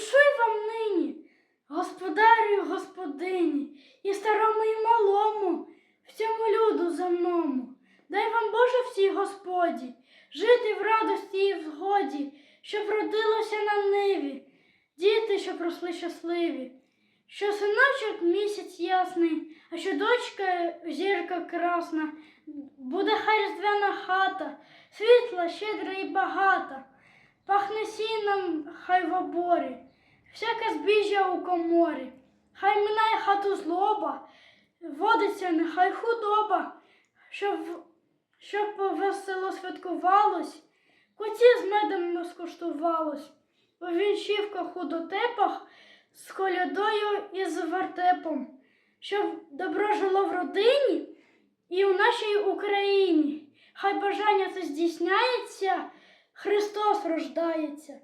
Віншуй вам нині, господарю господині, і старому, і малому, всьому люду земному. Дай вам Боже всій Господі, жити в радості і в згоді, щоб родилося на ниві, діти, щоб росли щасливі. Що синочок місяць ясний, а що дочка зірка красна, буде хай різдвяна хата, світла, щедра і багата, пахне сіном хай в оборі, всяке збіжжя у коморі, хай минає хату злоба, водиться нехай худоба, щоб, щоб весело святкувалось, куті з медом скуштувалось, у вінчівках у дотепах з колядою і з вертепом, щоб добро жило в родині і у нашій Україні. Хай бажання це здійсняється, Христос рождається.